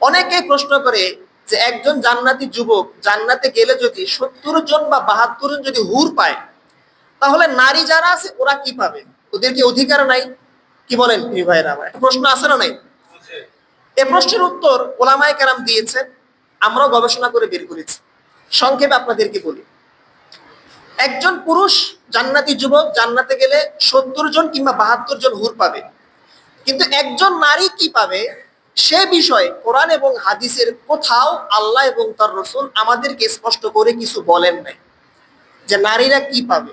অনেকেই প্রশ্ন করে যে একজন জান্নাতি যুবক জান্নাতে গেলে যদি সত্তর জন বা বাহাত্তর জন যদি হুর পায়, তাহলে নারী যারা আছে ওরা কি পাবে? ওদের কি অধিকার নাই? কি বলেন প্রশ্ন আছে না নাই। এ প্রশ্নের উত্তর ওলামায় কেরাম দিয়েছেন, আমরাও গবেষণা করে বের করেছি। সংক্ষেপে আপনাদেরকে বলি। একজন পুরুষ জান্নাতি যুবক জান্নাতে গেলে সত্তর জন কিংবা বাহাত্তর জন হুর পাবে। কিন্তু একজন নারী কি পাবে? সে বিষয়ে কোরআন এবং হাদিসের কোথাও আল্লাহ এবং তার রসুল আমাদেরকে স্পষ্ট করে কিছু বলেন নাই যে নারীরা কি পাবে।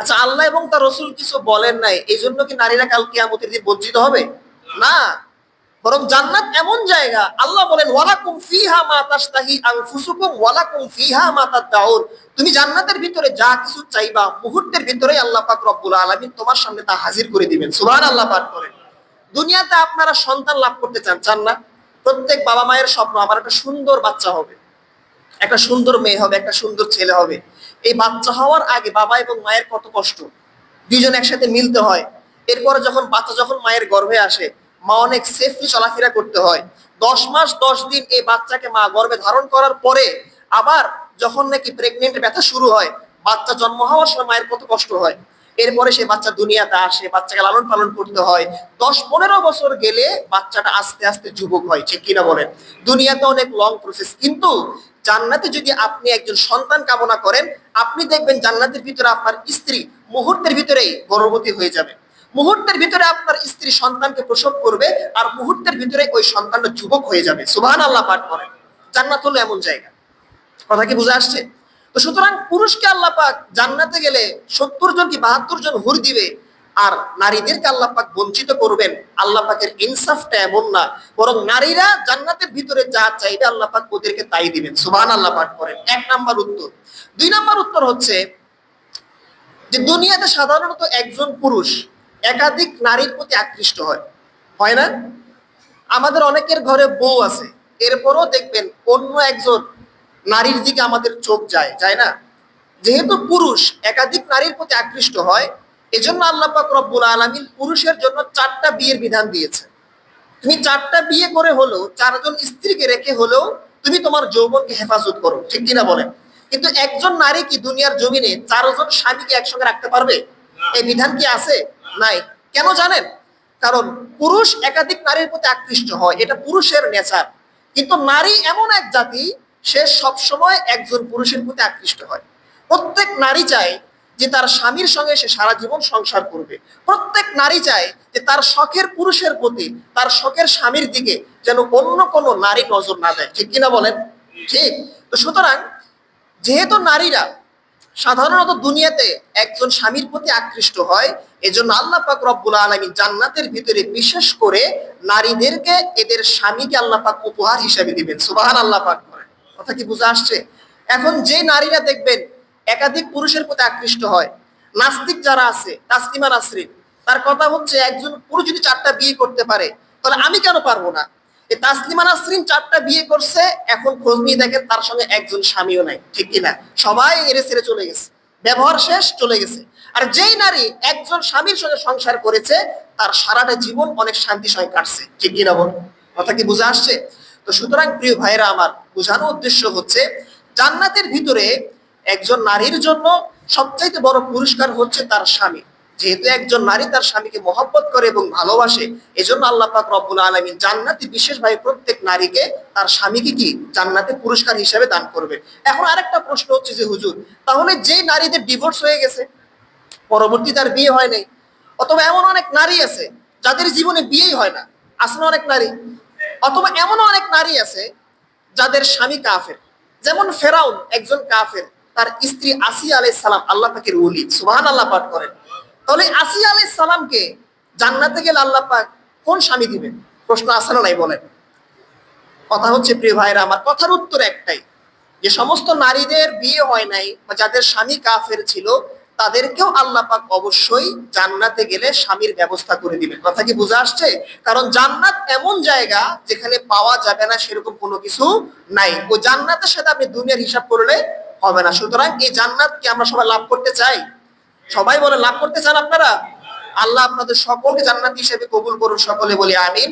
আচ্ছা আল্লাহ এবং তার রসুল কিছু বলেন নাই এই জন্য কি নারীরা কাল কিয়ামতের দিন বঞ্চিত হবে? না। বরং জান্নাত এমন জায়গা, আল্লাহ বলেন, ওয়ালাকুম ফিহা মা তাশতাহি আনফুসুকুম, ওয়ালাকুম ফিহা মা তাদউন। তুমি জান্নাতের ভিতরে যা কিছু চাইবা, মুহূর্তের ভিতরে আল্লাহ পাক রব্বুল আলামিন তোমার সামনে তা হাজির করে দিবেন। সুবহানাল্লাহ পাঠ করেন দুনিয়াতে আপনারা সন্তান লাভ করতে চান চান না। প্রত্যেক বাবা মায়ের স্বপ্ন, আমার একটা সুন্দর বাচ্চা হবে। একটা সুন্দর মেয়ে হবে, একটা সুন্দর ছেলে হবে। এই বাচ্চা হওয়ার আগে বাবা এবং মায়ের কত কষ্ট। দুইজন একসাথে মিলতে হয়। এরপরে যখন বাচ্চা যখন মায়ের গর্ভে আসে, মা অনেক সেফলি চলাফেরা করতে হয়। দশ মাস, দশ দিন এই বাচ্চাকে মা গর্ভে ধারণ করার পরে আবার যখন নাকি প্রেগনেন্ট ব্যথা শুরু হয়, বাচ্চা জন্ম হওয়ার সময় মায়ের কত কষ্ট হয়। এরপরে সে বাচ্চা দুনিয়াতে আসে, বাচ্চাকে লালন পালন করতে হয়। দশ পনেরো বছর গেলে বাচ্চাটা আস্তে আস্তে যুবক হয়, ঠিক কিনা বলেন? দুনিয়াতে অনেক লং প্রসেস কিন্তু জান্নাতে যদি আপনি একজন সন্তান কামনা করেন, আপনি দেখবেন জান্নাতের ভিতরে আপনার স্ত্রী মুহূর্তের ভিতরেই গর্ভবতী হয়ে যাবে। মুহূর্তের ভিতরে আপনার স্ত্রী সন্তানকে প্রসব করবে, আর মুহূর্তের ভিতরে ওই সন্তানটা যুবক হয়ে যাবে। সুবহান আল্লাহ পাঠ করেন। জান্নাত হলো এমন জায়গা। কথা কি বুঝে আসছে? তো সুতরাং পুরুষকে আল্লাহ পাক জান্নাতে গেলে সত্তর জন কি বাহাত্তর জন হুর দিবে? আর নারীদেরকে আল্লাহ পাক বঞ্চিত করবেন, আল্লাহ পাকের ইনসাফটা এমন না, বরং নারীরা জান্নাতের ভিতরে যা চাইবে আল্লাহ পাক ওদেরকে তাই দিবেন। সুবহান আল্লাহ পাঠ করেন এক নাম্বার উত্তর। দুই নাম্বার উত্তর হচ্ছে যে দুনিয়াতে সাধারণত একজন পুরুষ একাধিক নারীর প্রতি আকৃষ্ট হয়। হয় না? আমাদের অনেকের ঘরে বউ আছে, এরপরও দেখবেন অন্য একজন নারীর দিকে আমাদের চোখ যায় যায় না? যেহেতু পুরুষ একাধিক নারীর প্রতি আকৃষ্ট হয়, এজন্য আল্লাহ পাক রব্বুল আলামিন পুরুষের জন্য চারটা বিয়ের বিধান দিয়েছে তুমি চারটা বিয়ে করে হলেও, চারজন স্ত্রীকে রেখে হলেও তুমি তোমার যৌবনকে হেফাজত করো, ঠিক কিনা বলেন? কিন্তু একজন নারী কি দুনিয়ার জমিনে চারজন স্বামীকে একসঙ্গে রাখতে পারবে? এই বিধান কি আছে? নাই। কেন জানেন? কারণ পুরুষ একাধিক নারীর প্রতি আকৃষ্ট হয়, এটা পুরুষের নেচার কিন্তু নারী এমন এক জাতি সে সবসময় একজন পুরুষের প্রতি আকৃষ্ট হয়। প্রত্যেক নারী চায় যে তার স্বামীর সঙ্গে সে সারা জীবন সংসার করবে। প্রত্যেক নারী চায় যে তার শখের পুরুষের প্রতি, তার শখের স্বামীর দিকে যেন অন্য কোনো নারী নজর না দেয়। ঠিক কিনা বলেন? ঠিক। তো সুতরাং যেহেতু নারীরা সাধারণত দুনিয়াতে একজন স্বামীর প্রতি আকৃষ্ট হয়, এজন্য আল্লাহ পাক রব্বুল আলামিন জান্নাতের ভিতরে বিশেষ করে নারীদেরকে এদের স্বামীকে আল্লাহ পাক উপহার হিসেবে দিবেন। সুবাহান আল্লাহ পাক। কথা কি বুঝে আসছে? এখন যে নারীরা দেখবেন একাধিক পুরুষের প্রতি আকৃষ্ট হয়, নাস্তিক যারা আছে, তাসলিমা নাসরিন, তার কথা হচ্ছে একজন পুরুষ যদি চারটা বিয়ে করতে পারে, তাহলে আমি কেন পারব না? এই তাসলিমা নাসরিন চারটা বিয়ে করছে, এখন খোঁজ নিয়ে দেখেন তার সঙ্গে একজন স্বামীও নাই, ঠিক কিনা? সবাই এরে ছেড়ে চলে গেছে, ব্যবহার শেষ চলে গেছে। আর যেই নারী একজন স্বামীর সঙ্গে সংসার করেছে, তার সারাটা জীবন অনেক শান্তি সঙ্গে কাটছে, ঠিক কিনা বল কথা কি বুঝে আসছে? তো সুতরাং প্রিয় ভাইরা আমার বোঝানো উদ্দেশ্য হচ্ছে, জান্নাতের ভিতরে একজন নারীর জন্য সবচাইতে বড় পুরস্কার হচ্ছে তার স্বামী। যেহেতু একজন নারী তার স্বামীকে মহব্বত করে এবং ভালোবাসে, এজন্য আল্লাহ পাক রব্বুল আলমী জান্নাতি বিশেষভাবে প্রত্যেক নারীকে তার স্বামীকে কি জান্নাতে পুরস্কার হিসেবে দান করবে। এখন আরেকটা প্রশ্ন হচ্ছে যে, হুজুর, তাহলে যে নারীদের ডিভোর্স হয়ে গেছে, পরবর্তী তার বিয়ে হয় নাই, অথবা এমন অনেক নারী আছে যাদের জীবনে বিয়েই হয় না আসলে অনেক নারী অথবা এমন অনেক নারী আছে যাদের স্বামী কাফের। যেমন ফেরাউন একজন কাফের, তার স্ত্রী আসিয়া আলাই সালাম আল্লাহ পাকের উলি সুবাহান আল্লাহ পাক করেন। তাহলে আসিয়া আলাই সালামকে জান্নাতে গেলে আল্লাহ পাক কোন স্বামী দিবেন? প্রশ্ন আসে না নাই বলেন? কথা হচ্ছে, প্রিয় ভাইরা, আমার কথার উত্তর একটাই। যে সমস্ত নারীদের বিয়ে হয় নাই বা যাদের স্বামী কাফের ছিল তাদেরকেও আল্লাহ পাক অবশ্যই জান্নাতে গেলে স্বামীর ব্যবস্থা করে দিবেন। কথা কি বুঝে আসছে? কারণ জান্নাত এমন জায়গা যেখানে পাওয়া যাবে না সেরকম কোনো কিছু নাই। ও জান্নাতের সাথে আপনি দুনিয়ার হিসাব করলে হবে না। সুতরাং এই জান্নাতকে আমরা সবাই লাভ করতে চাই? সবাই বলে, লাভ করতে চান আপনারা? আল্লাহ আপনাদের সকলকে জান্নাত হিসেবে কবুল করুন, সকলে বলি, আমিন।